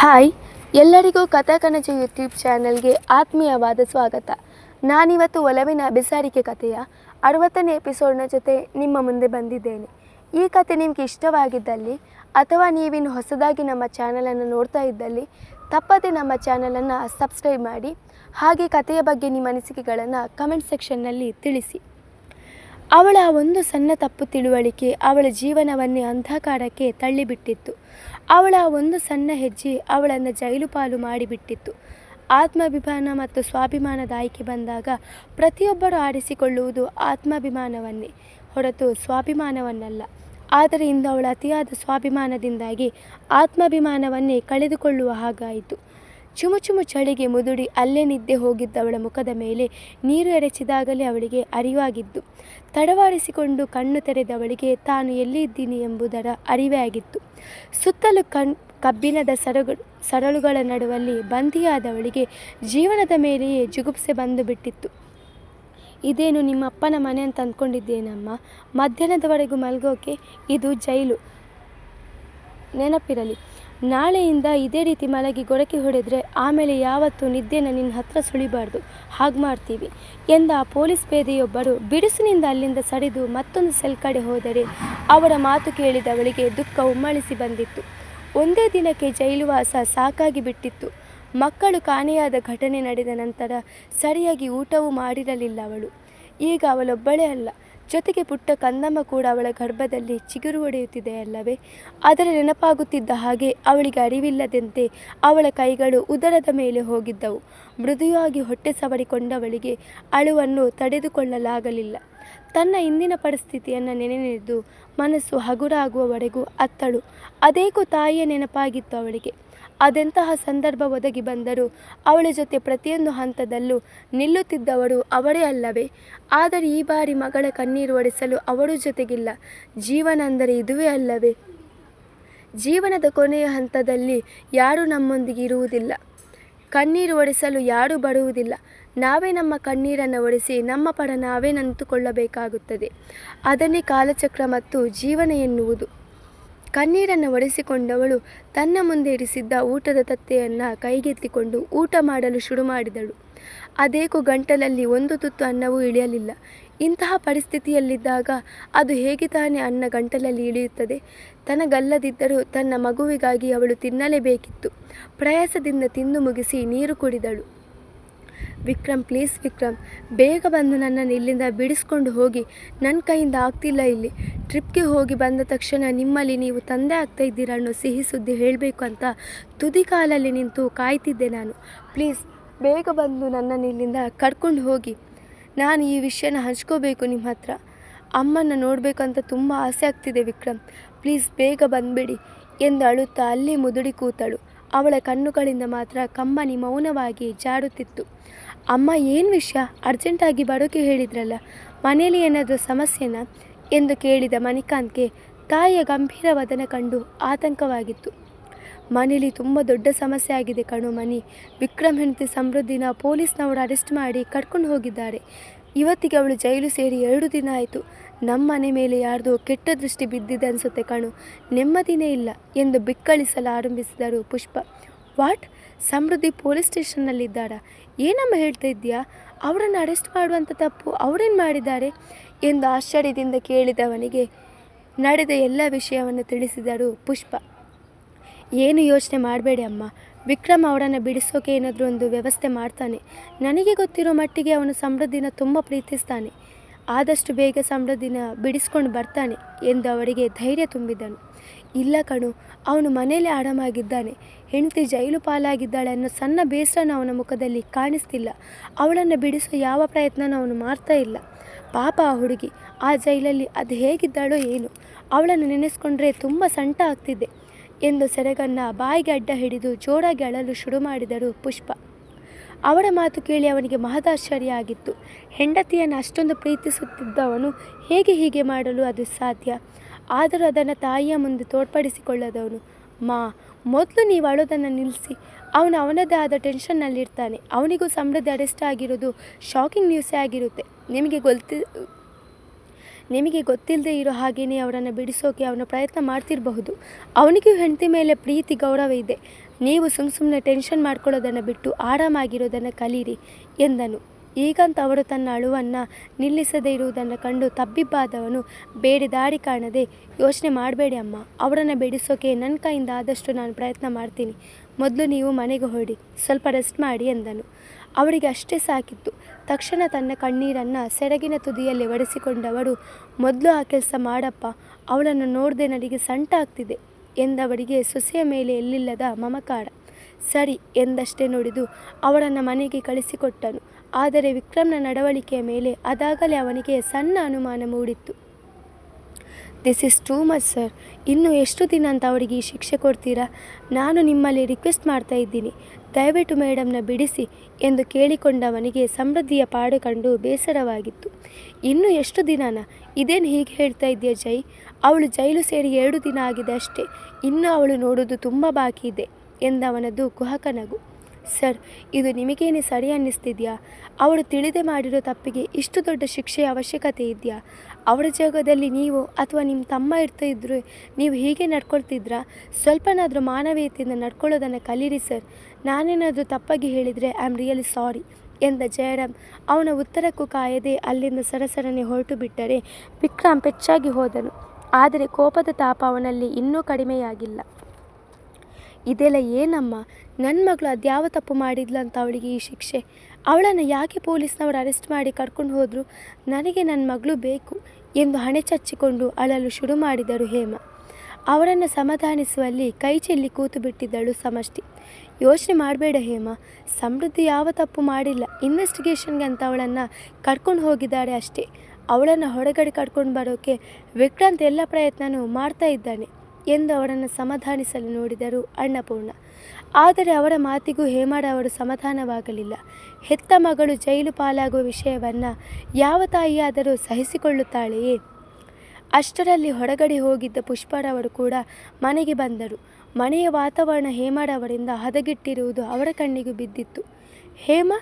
Hi, ಎಲ್ಲರಿಗೂ ಕಥಾಕನಜ YouTube ಚಾನಲ್ಗೆ ಆತ್ಮೀಯವಾದ ಸ್ವಾಗತ. ನಾನಿವತ್ತು ಒಲವಿನ ಬಿಸಾರಿಕೆ ಕಥೆಯ ಅರವತ್ತನೇ ಎಪಿಸೋಡ್ನ ಜೊತೆ ನಿಮ್ಮ ಮುಂದೆ ಬಂದಿದ್ದೇನೆ. ಈ ಕತೆ ನಿಮಗೆ ಇಷ್ಟವಾಗಿದ್ದಲ್ಲಿ ಅಥವಾ ನೀವಿನ್ನು ಹೊಸದಾಗಿ ನಮ್ಮ ಚಾನಲನ್ನು ನೋಡ್ತಾ ಇದ್ದಲ್ಲಿ, ತಪ್ಪದೆ ನಮ್ಮ ಚಾನಲನ್ನು ಸಬ್ಸ್ಕ್ರೈಬ್ ಮಾಡಿ, ಹಾಗೆ ಕಥೆಯ ಬಗ್ಗೆ ನಿಮ್ಮ ಅನಿಸಿಕೆಗಳನ್ನು ಕಮೆಂಟ್ ಸೆಕ್ಷನ್ನಲ್ಲಿ ತಿಳಿಸಿ. ಅವಳ ಒಂದು ಸಣ್ಣ ತಪ್ಪು ತಿಳುವಳಿಕೆ ಅವಳ ಜೀವನವನ್ನೇ ಅಂಧಕಾರಕ್ಕೆ ತಳ್ಳಿಬಿಟ್ಟಿತ್ತು. ಅವಳ ಒಂದು ಸಣ್ಣ ಹೆಜ್ಜೆ ಅವಳನ್ನು ಜೈಲು ಪಾಲು ಮಾಡಿಬಿಟ್ಟಿತ್ತು. ಆತ್ಮಾಭಿಮಾನ ಮತ್ತು ಸ್ವಾಭಿಮಾನದ ಆಯ್ಕೆ ಬಂದಾಗ ಪ್ರತಿಯೊಬ್ಬರು ಆಡಿಸಿಕೊಳ್ಳುವುದು ಆತ್ಮಾಭಿಮಾನವನ್ನೇ, ಹೊರತು ಸ್ವಾಭಿಮಾನವನ್ನಲ್ಲ. ಆದರೆ ಇಂದು ಅವಳ ಅತಿಯಾದ ಸ್ವಾಭಿಮಾನದಿಂದಾಗಿ ಆತ್ಮಾಭಿಮಾನವನ್ನೇ ಕಳೆದುಕೊಳ್ಳುವ ಹಾಗಾಯಿತು. ಚುಮು ಚುಮು ಚಳಿಗೆ ಮುದುಡಿ ಅಲ್ಲೇ ನಿದ್ದೆ ಹೋಗಿದ್ದವಳ ಮುಖದ ಮೇಲೆ ನೀರು ಎರಚಿದಾಗಲೇ ಅವಳಿಗೆ ಅರಿವಾಗಿದ್ದು ತಡವಾಡಿಸಿಕೊಂಡು ಕಣ್ಣು ತೆರೆದವಳಿಗೆ, ತಾನು ಎಲ್ಲಿದ್ದೀನಿ ಎಂಬುದರ ಅರಿವೇ ಆಗಿತ್ತು. ಸುತ್ತಲೂ ಕಣ್, ಕಬ್ಬಿಣದ ಸರಗಳು ಸರಳುಗಳ ನಡುವಲ್ಲಿ ಬಂಧಿಯಾದವಳಿಗೆ ಜೀವನದ ಮೇಲೆಯೇ ಜುಗುಪ್ಸೆ ಬಂದು ಬಿಟ್ಟಿತ್ತು. ಇದೇನು ನಿಮ್ಮಪ್ಪನ ಮನೆ ಅಂತ ಅಂದ್ಕೊಂಡಿದ್ದೇನಮ್ಮ? ಮಧ್ಯಾಹ್ನದವರೆಗೂ ಮಲ್ಗೋಕೆ ಇದು ಜೈಲು. ನೆನಪಿರಲಿ. ನಾಳೆಯಿಂದ ಇದೇ ರೀತಿ ಮಲಗಿ ಗೊರಕೆ ಹೊಡೆದ್ರೆ ಆಮೇಲೆ ಯಾವತ್ತೂ ನಿದ್ದೆನ ನಿನ್ನ ಹತ್ರ ಸುಳಿಬಾರ್ದು. ಹಾಗೆ ಮಾಡ್ತೀವಿ. ಎಂದ ಆ ಪೊಲೀಸ್ ಪೇದೆಯೊಬ್ಬರು ಬಿಡಿಸಿನಿಂದ ಅಲ್ಲಿಂದ ಸರಿದು ಮತ್ತೊಂದು ಸೆಲ್ ಕಡೆ ಹೋದರೆ ಅವರ ಮಾತು ಕೇಳಿದವಳಿಗೆ ದುಃಖ ಉಮ್ಮಳಿಸಿ ಬಂದಿತ್ತು. ಒಂದೇ ದಿನಕ್ಕೆ ಜೈಲುವಾಸ ಸಾಕಾಗಿ ಬಿಟ್ಟಿತ್ತು. ಮಕ್ಕಳು ಕಾಣೆಯಾದ ಘಟನೆ ನಡೆದ ನಂತರ ಸರಿಯಾಗಿ ಊಟವೂ ಮಾಡಿರಲಿಲ್ಲ ಅವಳು. ಈಗ ಅವಳೊಬ್ಬಳೇ ಅಲ್ಲ. ಜೊತೆಗೆ ಪುಟ್ಟ ಕಂದಮ್ಮ ಕೂಡ ಅವಳ ಗರ್ಭದಲ್ಲಿ ಚಿಗುರು ಹೊಡೆಯುತ್ತಿದೆ ಅಲ್ಲವೇ? ಅದರ ನೆನಪಾಗುತ್ತಿದ್ದ ಹಾಗೆ ಅವಳಿಗೆ ಅರಿವಿಲ್ಲದಂತೆ ಅವಳ ಕೈಗಳು ಉದರದ ಮೇಲೆ ಹೋಗಿದ್ದವು. ಮೃದುವಾಗಿ ಹೊಟ್ಟೆ ಸವರಿಕೊಂಡವಳಿಗೆ ಅಳುವನ್ನು ತಡೆದುಕೊಳ್ಳಲಾಗಲಿಲ್ಲ. ತನ್ನ ಇಂದಿನ ಪರಿಸ್ಥಿತಿಯನ್ನು ನೆನೆದು ಮನಸ್ಸು ಹಗುರಾಗುವವರೆಗೂ ಅತ್ತಳು. ಅದೇಕೋ ತಾಯಿಯ ನೆನಪಾಗಿತ್ತು ಅವಳಿಗೆ. ಅದೆಂತಹ ಸಂದರ್ಭ ಒದಗಿ ಬಂದರೂ ಅವಳ ಜೊತೆ ಪ್ರತಿಯೊಂದು ಹಂತದಲ್ಲೂ ನಿಲ್ಲುತ್ತಿದ್ದವಳು ಅವಳೇ ಅಲ್ಲವೇ? ಆದರೆ ಈ ಬಾರಿ ಮಗಳ ಕಣ್ಣೀರು ಒಡೆಸಲು ಅವಳು ಜೊತೆಗಿಲ್ಲ. ಜೀವನ ಅಂದರೆ ಇದುವೇ ಅಲ್ಲವೇ? ಜೀವನದ ಕೊನೆಯ ಹಂತದಲ್ಲಿ ಯಾರೂ ನಮ್ಮೊಂದಿಗೆ ಇರುವುದಿಲ್ಲ. ಕಣ್ಣೀರು ಒಡೆಸಲು ಯಾರೂ ಬರುವುದಿಲ್ಲ. ನಾವೇ ನಮ್ಮ ಕಣ್ಣೀರನ್ನು ಒಡೆಸಿ ನಮ್ಮ ಪಡ ನಾವೇ ನಂತುಕೊಳ್ಳಬೇಕಾಗುತ್ತದೆ. ಅದನ್ನೇ ಕಾಲಚಕ್ರ ಮತ್ತು ಜೀವನ ಎನ್ನುವುದು. ಕಣ್ಣೀರನ್ನು ಒಡೆಸಿಕೊಂಡವಳು ತನ್ನ ಮುಂದೆ ಇರಿಸಿದ್ದ ಊಟದ ತತ್ತೆಯನ್ನು ಕೈಗೆತ್ತಿಕೊಂಡು ಊಟ ಮಾಡಲು ಶುರು ಮಾಡಿದಳು. ಅದೇಕೋ ಗಂಟಲಲ್ಲಿ ಒಂದು ತುತ್ತು ಅನ್ನವೂ ಇಳಿಯಲಿಲ್ಲ. ಇಂತಹ ಪರಿಸ್ಥಿತಿಯಲ್ಲಿದ್ದಾಗ ಅದು ಹೇಗೆ ತಾನೇ ಅನ್ನ ಗಂಟಲಲ್ಲಿ ಇಳಿಯುತ್ತದೆ? ತನಗಲ್ಲದಿದ್ದರೂ ತನ್ನ ಮಗುವಿಗಾಗಿ ಅವಳು ತಿನ್ನಲೇಬೇಕಿತ್ತು. ಪ್ರಯಾಸದಿಂದ ತಿಂದು ಮುಗಿಸಿ ನೀರು ಕುಡಿದಳು. ವಿಕ್ರಮ್, ಪ್ಲೀಸ್ ವಿಕ್ರಮ್, ಬೇಗ ಬಂದು ನನ್ನನ್ನು ಇಲ್ಲಿಂದ ಬಿಡಿಸ್ಕೊಂಡು ಹೋಗಿ. ನನ್ನ ಕೈಯಿಂದ ಆಗ್ತಿಲ್ಲ ಇಲ್ಲಿ. ಟ್ರಿಪ್ಗೆ ಹೋಗಿ ಬಂದ ತಕ್ಷಣ ನಿಮ್ಮಲ್ಲಿ ನೀವು ತಂದೆ ಆಗ್ತಾ ಇದ್ದೀರಾ ಅನ್ನೋ ಸಿಹಿ ಸುದ್ದಿ ಹೇಳಬೇಕು ಅಂತ ತುದಿ ಕಾಲಲ್ಲಿ ನಿಂತು ಕಾಯ್ತಿದ್ದೆ ನಾನು. ಪ್ಲೀಸ್, ಬೇಗ ಬಂದು ನನ್ನನ್ನು ಇಲ್ಲಿಂದ ಕರ್ಕೊಂಡು ಹೋಗಿ. ನಾನು ಈ ವಿಷಯನ ಹಂಚ್ಕೋಬೇಕು ನಿಮ್ಮ ಹತ್ರ. ಅಮ್ಮನ ನೋಡಬೇಕಂತ ತುಂಬ ಆಸೆ ಆಗ್ತಿದೆ ವಿಕ್ರಮ್. ಪ್ಲೀಸ್ ಬೇಗ ಬಂದುಬಿಡಿ ಎಂದು ಅಳುತ್ತಾ ಅಲ್ಲಿ ಮುದುಡಿ ಕೂತಳು. ಅವಳ ಕಣ್ಣುಗಳಿಂದ ಮಾತ್ರ ಕಮ್ಮನಿ ಮೌನವಾಗಿ ಜಾಡುತ್ತಿತ್ತು. ಅಮ್ಮ, ಏನು ವಿಷಯ? ಅರ್ಜೆಂಟಾಗಿ ಬರೋಕೆ ಹೇಳಿದ್ರಲ್ಲ. ಮನೆಯಲ್ಲಿ ಏನಾದರೂ ಸಮಸ್ಯೆನಾ? ಎಂದು ಕೇಳಿದ ಮಣಿಕಾಂತ್ಗೆ ತಾಯಿಯ ಗಂಭೀರ ವದನ ಕಂಡು ಆತಂಕವಾಗಿತ್ತು. ಮನೇಲಿ ತುಂಬ ದೊಡ್ಡ ಸಮಸ್ಯೆ ಆಗಿದೆ ಕಣು ಮನಿ. ವಿಕ್ರಮ್ ಹೆಂಡತಿ ಸಮೃದ್ಧಿನ ಪೊಲೀಸ್ನವರು ಅರೆಸ್ಟ್ ಮಾಡಿ ಕರ್ಕೊಂಡು ಹೋಗಿದ್ದಾರೆ. ಇವತ್ತಿಗೆ ಅವಳು ಜೈಲು ಸೇರಿ ಎರಡು ದಿನ ಆಯಿತು. ನಮ್ಮ ಮನೆ ಮೇಲೆ ಯಾರ್ದೋ ಕೆಟ್ಟ ದೃಷ್ಟಿ ಬಿದ್ದಿದೆ ಅನಿಸುತ್ತೆ ಕಣು. ನೆಮ್ಮದಿನೇ ಇಲ್ಲ ಎಂದು ಬಿಕ್ಕಳಿಸಲು ಆರಂಭಿಸಿದರು ಪುಷ್ಪ. ವಾಟ್? Samriddhi police ಸ್ಟೇಷನ್ನಲ್ಲಿದ್ದಾರಾ? ಏನಮ್ಮ ಹೇಳ್ತಾ ಇದ್ದೀಯಾ? ಅವರನ್ನು ಅರೆಸ್ಟ್ ಮಾಡುವಂಥ ತಪ್ಪು ಅವರೇನು ಮಾಡಿದ್ದಾರೆ? ಎಂದು ಆಶ್ಚರ್ಯದಿಂದ ಕೇಳಿದವನಿಗೆ ನಡೆದ ಎಲ್ಲ ವಿಷಯವನ್ನು ತಿಳಿಸಿದರು ಪುಷ್ಪ. ಏನು ಯೋಚನೆ ಮಾಡಬೇಡಿ ಅಮ್ಮ. ವಿಕ್ರಮ್ ಅವರನ್ನು ಬಿಡಿಸೋಕೆ ಏನಾದರೂ ಒಂದು ವ್ಯವಸ್ಥೆ ಮಾಡ್ತಾನೆ. ನನಗೆ ಗೊತ್ತಿರೋ ಮಟ್ಟಿಗೆ ಅವನು ಸಮೃದ್ಧಿನ ತುಂಬ ಪ್ರೀತಿಸ್ತಾನೆ. ಆದಷ್ಟು ಬೇಗ ಸಮೃದ್ಧಿನ ಬಿಡಿಸ್ಕೊಂಡು ಬರ್ತಾನೆ ಎಂದು ಅವರಿಗೆ ಧೈರ್ಯ ತುಂಬಿದನು. ಇಲ್ಲ ಕಣು, ಅವನು ಮನೆಯಲ್ಲಿ ಆರಾಮಾಗಿದ್ದಾನೆ. ಹೆಂಡತಿ ಜೈಲು ಪಾಲಾಗಿದ್ದಾಳೆ ಅನ್ನೋ ಸಣ್ಣ ಬೇಸರನ ಅವನ ಮುಖದಲ್ಲಿ ಕಾಣಿಸ್ತಿಲ್ಲ. ಅವಳನ್ನು ಬಿಡಿಸೋ ಯಾವ ಪ್ರಯತ್ನನೂ ಅವನು ಮಾಡ್ತಾ ಇಲ್ಲ. ಪಾಪ ಆ ಹುಡುಗಿ. ಆ ಜೈಲಲ್ಲಿ ಅದು ಹೇಗಿದ್ದಾಳೋ ಏನು. ಅವಳನ್ನು ನೆನೆಸ್ಕೊಂಡ್ರೆ ತುಂಬ ಸಂಟ ಆಗ್ತಿದೆ ಎಂದು ಸೆರಗನ್ನ ಬಾಯಿಗೆ ಅಡ್ಡ ಹಿಡಿದು ಜೋರಾಗಿ ಅಳಲು ಶುರು ಮಾಡಿದರು ಪುಷ್ಪ. ಅವಳ ಮಾತು ಕೇಳಿ ಅವನಿಗೆ ಮಹದಾಶ್ಚರ್ಯ ಆಗಿತ್ತು. ಹೆಂಡತಿಯನ್ನು ಅಷ್ಟೊಂದು ಪ್ರೀತಿಸುತ್ತಿದ್ದವನು ಹೇಗೆ ಹೀಗೆ ಮಾಡಲು ಅದು ಸಾಧ್ಯ? ಆದರೂ ಅದನ್ನು ತಾಯಿಯ ಮುಂದೆ ತೋರ್ಪಡಿಸಿಕೊಳ್ಳದವನು. ಮಾ, ಮೊದಲು ನೀವು ಅಳೋದನ್ನು ನಿಲ್ಲಿಸಿ ಅವನು ಅವನದೇ ಆದ ಟೆನ್ಷನ್ನಲ್ಲಿರ್ತಾನೆ. ಅವನಿಗೂ ಸಮೃದ್ಧಿ ಅರೆಸ್ಟ್ ಆಗಿರೋದು ಶಾಕಿಂಗ್ ನ್ಯೂಸೇ ಆಗಿರುತ್ತೆ. ನಿಮಗೆ ಗೊತ್ತಿ ನಿಮಗೆ ಗೊತ್ತಿಲ್ಲದೆ ಇರೋ ಹಾಗೆಯೇ ಅವರನ್ನು ಬಿಡಿಸೋಕೆ ಅವನು ಪ್ರಯತ್ನ ಮಾಡ್ತಿರಬಹುದು. ಅವನಿಗೂ ಹೆಂಡತಿ ಮೇಲೆ ಪ್ರೀತಿ, ಗೌರವ ಇದೆ. ನೀವು ಸುಮ್ಮ ಸುಮ್ಮನೆ ಟೆನ್ಷನ್ ಮಾಡ್ಕೊಳ್ಳೋದನ್ನು ಬಿಟ್ಟು ಆರಾಮಾಗಿರೋದನ್ನು ಕಲೀರಿ ಎಂದನು. ಈಗಂತ ಅವಳು ತನ್ನ ಅಳುವನ್ನು ನಿಲ್ಲಿಸದೇ ಇರುವುದನ್ನು ಕಂಡು ತಬ್ಬಿಬ್ಬಾದವನು ಬೇರೆ ದಾರಿ ಕಾಣದೆ ಯೋಚನೆ ಮಾಡಬೇಡಿ ಅಮ್ಮ, ಅವರನ್ನು ಬಿಡಿಸೋಕೆ ನನ್ನ ಕೈಯಿಂದ ಆದಷ್ಟು ನಾನು ಪ್ರಯತ್ನ ಮಾಡ್ತೀನಿ. ಮೊದಲು ನೀವು ಮನೆಗೆ ಹೊರಡಿ, ಸ್ವಲ್ಪ ರೆಸ್ಟ್ ಮಾಡಿ ಎಂದನು. ಅವಳಿಗೆ ಅಷ್ಟೇ ಸಾಕಿತ್ತು. ತಕ್ಷಣ ತನ್ನ ಕಣ್ಣೀರನ್ನು ಸೆರಗಿನ ತುದಿಯಲ್ಲಿ ಒಡೆಸಿಕೊಂಡವಳು, ಮೊದಲು ಆ ಕೆಲಸ ಮಾಡಪ್ಪ, ಅವಳನ್ನು ನೋಡದೆ ನನಗೆ ಸಂಟ ಆಗ್ತಿದೆ ಎಂದವಳಿಗೆ ಸೊಸೆಯ ಮೇಲೆ ಎಲ್ಲಿಲ್ಲದ ಮಮಕಾರ. ಸರಿ ಎಂದಷ್ಟೇ ನುಡಿದು ಅವಳನ್ನು ಮನೆಗೆ ಕಳಿಸಿಕೊಟ್ಟನು. ಆದರೆ ವಿಕ್ರಮ್ನ ನಡವಳಿಕೆಯ ಮೇಲೆ ಅದಾಗಲೇ ಅವನಿಗೆ ಸಣ್ಣ ಅನುಮಾನ ಮೂಡಿತ್ತು. This is too much sir ಇನ್ನು ಎಷ್ಟು ದಿನ ಅಂತ ಅವಳಿಗೆ ಈ ಶಿಕ್ಷೆ ಕೊಡ್ತೀರಾ? ನಾನು ನಿಮ್ಮಲ್ಲಿ ರಿಕ್ವೆಸ್ಟ್ ಮಾಡ್ತಾ ಇದ್ದೀನಿ. ದಯವಿಟ್ಟು ಮೇಡಮ್ನ ಬಿಡಿಸಿ ಎಂದು ಕೇಳಿಕೊಂಡವನಿಗೆ ಸಮೃದ್ಧಿಯ ಪಾಡು ಕಂಡು ಬೇಸರವಾಗಿತ್ತು. ಇನ್ನು ಎಷ್ಟು ದಿನನ? ಇದೇನು ಹೀಗೆ ಹೇಳ್ತಾ ಇದೆಯಾ ಜೈ? ಅವಳು ಜೈಲು ಸೇರಿ ಎರಡು ದಿನ ಆಗಿದೆ ಅಷ್ಟೇ. ಇನ್ನು ಅವಳು ನೋಡೋದು ತುಂಬ ಬಾಕಿ ಇದೆ ಎಂದವನದು ಕುಹಕ ನಗು. ಸರ್, ಇದು ನಿಮಗೇನೆ ಸರಿ ಅನ್ನಿಸ್ತಿದೆಯಾ? ಅವಳು ತಿಳಿದೇ ಮಾಡಿರೋ ತಪ್ಪಿಗೆ ಇಷ್ಟು ದೊಡ್ಡ ಶಿಕ್ಷೆಯ ಅವಶ್ಯಕತೆ ಇದೆಯಾ? ಅವಳ ಜಾಗದಲ್ಲಿ ನೀವು ಅಥವಾ ನಿಮ್ಮ ತಮ್ಮ ಇರ್ತಾ ಇದ್ರು ನೀವು ಹೀಗೆ ನಡ್ಕೊಳ್ತಿದ್ರಾ? ಸ್ವಲ್ಪನಾದರೂ ಮಾನವೀಯತೆಯಿಂದ ನಡ್ಕೊಳ್ಳೋದನ್ನು ಕಲೀರಿ ಸರ್. ನಾನೇನಾದರೂ ತಪ್ಪಾಗಿ ಹೇಳಿದರೆ ಐ ಆಮ್ ರಿಯಲಿ ಸಾರಿ ಎಂದ ಜಯರಾಮ್. ಅವನ ಉತ್ತರಕ್ಕೂ ಕಾಯದೆ ಅಲ್ಲಿಂದ ಸರಸರನೆ ಹೊರಟು ಬಿಟ್ಟರೆ ವಿಕ್ರಮ್ ಪೆಚ್ಚಾಗಿ ಹೋದನು. ಆದರೆ ಕೋಪದ ತಾಪ ಅವನಲ್ಲಿ ಇನ್ನೂ ಕಡಿಮೆಯಾಗಿಲ್ಲ. ಇದೆಲ್ಲ ಏನಮ್ಮ? ನನ್ನ ಮಗಳು ಅದ್ಯಾವ ತಪ್ಪು ಮಾಡಿದ್ಲಂತ ಅವಳಿಗೆ ಈ ಶಿಕ್ಷೆ. ಅವಳನ್ನು ಯಾಕೆ ಪೊಲೀಸ್ನವರು ಅರೆಸ್ಟ್ ಮಾಡಿ ಕರ್ಕೊಂಡು ಹೋದರು? ನನಗೆ ನನ್ನ ಮಗಳು ಬೇಕು ಎಂದು ಹಣೆ ಚಚ್ಚಿಕೊಂಡು ಅಳಲು ಶುರು ಮಾಡಿದರು ಹೇಮ. ಅವರನ್ನು ಸಮಾಧಾನಿಸುವಲ್ಲಿ ಕೈ ಚೆಲ್ಲಿ ಕೂತು ಬಿಟ್ಟಿದ್ದಳು ಸಮಷ್ಟಿ. ಯೋಚನೆ ಮಾಡಬೇಡ ಹೇಮ. ಸಮೃದ್ಧಿ ಯಾವ ತಪ್ಪು ಮಾಡಿಲ್ಲ. ಇನ್ವೆಸ್ಟಿಗೇಷನ್ಗೆ ಅಂತ ಅವಳನ್ನು ಕರ್ಕೊಂಡು ಹೋಗಿದ್ದಾರೆ ಅಷ್ಟೇ. ಅವಳನ್ನು ಹೊರಗಡೆ ಕರ್ಕೊಂಡು ಬರೋಕ್ಕೆ ವಿಕ್ರಾಂತ್ ಎಲ್ಲ ಪ್ರಯತ್ನನೂ ಮಾಡ್ತಾ ಇದ್ದಾನೆ. ಎಂದು ಅವರನ್ನು ಸಮಾಧಾನಿಸಲು ನೋಡಿದರು ಅನ್ನಪೂರ್ಣ. ಆದರೆ ಅವರ ಮಾತಿಗೂ ಹೇಮಾಡ ಅವರು ಸಮಾಧಾನವಾಗಲಿಲ್ಲ. ಹೆತ್ತ ಮಗಳು ಜೈಲು ಪಾಲಾಗುವ ವಿಷಯವನ್ನು ಯಾವ ತಾಯಿಯಾದರೂ ಸಹಿಸಿಕೊಳ್ಳುತ್ತಾಳೆಯೇ? ಅಷ್ಟರಲ್ಲಿ ಹೊರಗಡೆ ಹೋಗಿದ್ದ ಪುಷ್ಪರವರು ಕೂಡ ಮನೆಗೆ ಬಂದರು. ಮನೆಯ ವಾತಾವರಣ ಹೇಮಾಡವರಿಂದ ಹದಗೆಟ್ಟಿರುವುದು ಅವರ ಕಣ್ಣಿಗೂ ಬಿದ್ದಿತ್ತು. ಹೇಮ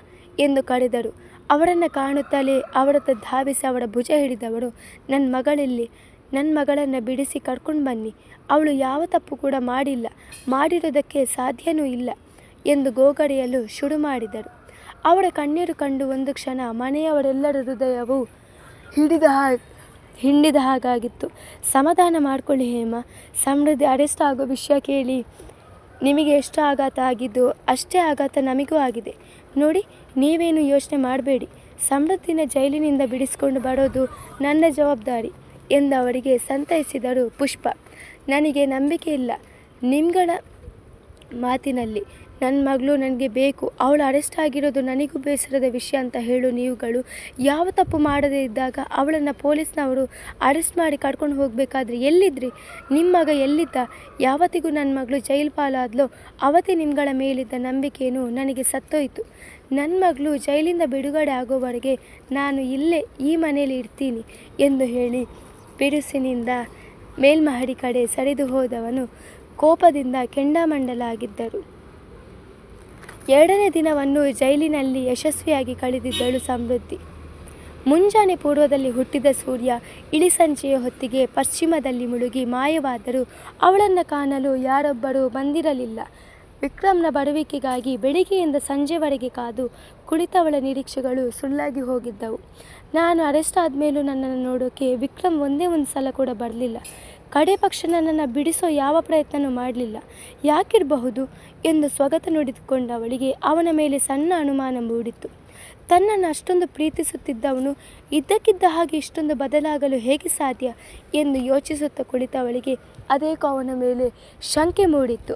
ಎಂದು ಕರೆದರು, ಅವರನ್ನು ಕಾಣುತ್ತಲೇ ಅವರತ್ತ ಧಾವಿಸಿ ಅವರ ಭುಜ ಹಿಡಿದವರು ನನ್ನ ಮಗಳಲ್ಲಿ ನನ್ನ ಮಗಳನ್ನು ಬಿಡಿಸಿ ಕರ್ಕೊಂಡು ಬನ್ನಿ. ಅವಳು ಯಾವ ತಪ್ಪು ಕೂಡ ಮಾಡಿಲ್ಲ. ಮಾಡಿರೋದಕ್ಕೆ ಸಾಧ್ಯನೂ ಇಲ್ಲ ಎಂದು ಗೋಗಡೆಯಲು ಶುರು ಮಾಡಿದರು. ಅವಳ ಕಣ್ಣೀರು ಕಂಡು ಒಂದು ಕ್ಷಣ ಮನೆಯವರೆಲ್ಲರ ಹೃದಯವು ಹಿಡಿದ ಹಾಗೆ, ಹಿಂಡಿದ ಹಾಗಾಗಿತ್ತು. ಸಮಾಧಾನ ಮಾಡಿಕೊಳ್ಳಿ ಹೇಮ. ಸಮೃದ್ಧಿ ಅರೆಸ್ಟ್ ಆಗೋ ವಿಷಯ ಕೇಳಿ ನಿಮಗೆ ಎಷ್ಟು ಆಘಾತ ಆಗಿದ್ದು ಅಷ್ಟೇ ಆಘಾತ ನಮಗೂ ಆಗಿದೆ. ನೋಡಿ, ನೀವೇನು ಯೋಚನೆ ಮಾಡಬೇಡಿ. ಸಮೃದ್ಧಿನ ಜೈಲಿನಿಂದ ಬಿಡಿಸ್ಕೊಂಡು ಬರೋದು ನನ್ನ ಜವಾಬ್ದಾರಿ. ಎಂದು ಅವರಿಗೆ ಸಂತೈಸಿದರು ಪುಷ್ಪ. ನನಗೆ ನಂಬಿಕೆ ಇಲ್ಲ. ನಿಮ್ಗಳ ಮಾತಿನಲ್ಲಿ ನನ್ನ ಮಗಳು ನನಗೆ ಬೇಕು. ಅವಳು ಅರೆಸ್ಟ್ ಆಗಿರೋದು ನನಗೂ ಬೇಸರದ ವಿಷಯ ಅಂತ ಹೇಳು ನೀವುಗಳು. ಯಾವ ತಪ್ಪು ಮಾಡದೇ ಇದ್ದಾಗ ಅವಳನ್ನು ಪೊಲೀಸ್ನವರು ಅರೆಸ್ಟ್ ಮಾಡಿ ಕರ್ಕೊಂಡು ಹೋಗಬೇಕಾದ್ರೆ ಎಲ್ಲಿದ್ರಿ? ನಿಮ್ಮ ಮಗ ಎಲ್ಲಿದ್ದ? ಯಾವತ್ತಿಗೂ ನನ್ನ ಮಗಳು ಜೈಲು ಪಾಲಾದ್ಲೋ ಅವತ್ತೇ ನಿಮ್ಗಳ ಮೇಲಿದ್ದ ನಂಬಿಕೆಯೂ ನನಗೆ ಸತ್ತೋಯಿತು. ನನ್ನ ಮಗಳು ಜೈಲಿಂದ ಬಿಡುಗಡೆ ಆಗೋವರೆಗೆ ನಾನು ಇಲ್ಲೇ ಈ ಮನೆಯಲ್ಲಿ ಇರ್ತೀನಿ ಎಂದು ಹೇಳಿ ಬಿರುಸಿನಿಂದ ಮೇಲ್ಮಹಡಿ ಕಡೆ ಸರಿದು ಹೋದವನು ಕೋಪದಿಂದ ಕೆಂಡಾಮಂಡಲಾಗಿದ್ದರು. ಎರಡನೇ ದಿನವನ್ನು ಜೈಲಿನಲ್ಲಿ ಯಶಸ್ವಿಯಾಗಿ ಕಳೆದಿದ್ದಳು ಸಮೃದ್ಧಿ. ಮುಂಜಾನೆ ಪೂರ್ವದಲ್ಲಿ ಹುಟ್ಟಿದ ಸೂರ್ಯ ಇಳಿಸಂಜೆಯ ಹೊತ್ತಿಗೆ ಪಶ್ಚಿಮದಲ್ಲಿ ಮುಳುಗಿ ಮಾಯವಾದರೂ ಅವಳನ್ನು ಕಾಣಲು ಯಾರೊಬ್ಬರೂ ಬಂದಿರಲಿಲ್ಲ. ವಿಕ್ರಮ್ನ ಬರುವಿಕೆಗಾಗಿ ಬೆಳಿಗ್ಗೆಯಿಂದ ಸಂಜೆವರೆಗೆ ಕಾದು ಕುಳಿತವಳ ನಿರೀಕ್ಷೆಗಳು ಸುಳ್ಳಾಗಿ ಹೋಗಿದ್ದವು. ನಾನು ಅರೆಸ್ಟ್ ಆದಮೇಲೂ ನನ್ನನ್ನು ನೋಡೋಕ್ಕೆ ವಿಕ್ರಮ್ ಒಂದೇ ಒಂದು ಸಲ ಕೂಡ ಬರಲಿಲ್ಲ. ಕಡೆ ಪಕ್ಷ ನನ್ನನ್ನು ಬಿಡಿಸೋ ಯಾವ ಪ್ರಯತ್ನವೂ ಮಾಡಲಿಲ್ಲ. ಯಾಕಿರಬಹುದು ಎಂದು ಸ್ವಗತ ನುಡಿದುಕೊಂಡವಳಿಗೆ ಅವನ ಮೇಲೆ ಸಣ್ಣ ಅನುಮಾನ ಮೂಡಿತ್ತು. ತನ್ನನ್ನು ಅಷ್ಟೊಂದು ಪ್ರೀತಿಸುತ್ತಿದ್ದವನು ಇದ್ದಕ್ಕಿದ್ದ ಹಾಗೆ ಇಷ್ಟೊಂದು ಬದಲಾಗಲು ಹೇಗೆ ಸಾಧ್ಯ ಎಂದು ಯೋಚಿಸುತ್ತಾ ಕುಳಿತವಳಿಗೆ ಅದೇಕೋ ಅವನ ಮೇಲೆ ಶಂಕೆ ಮೂಡಿತ್ತು.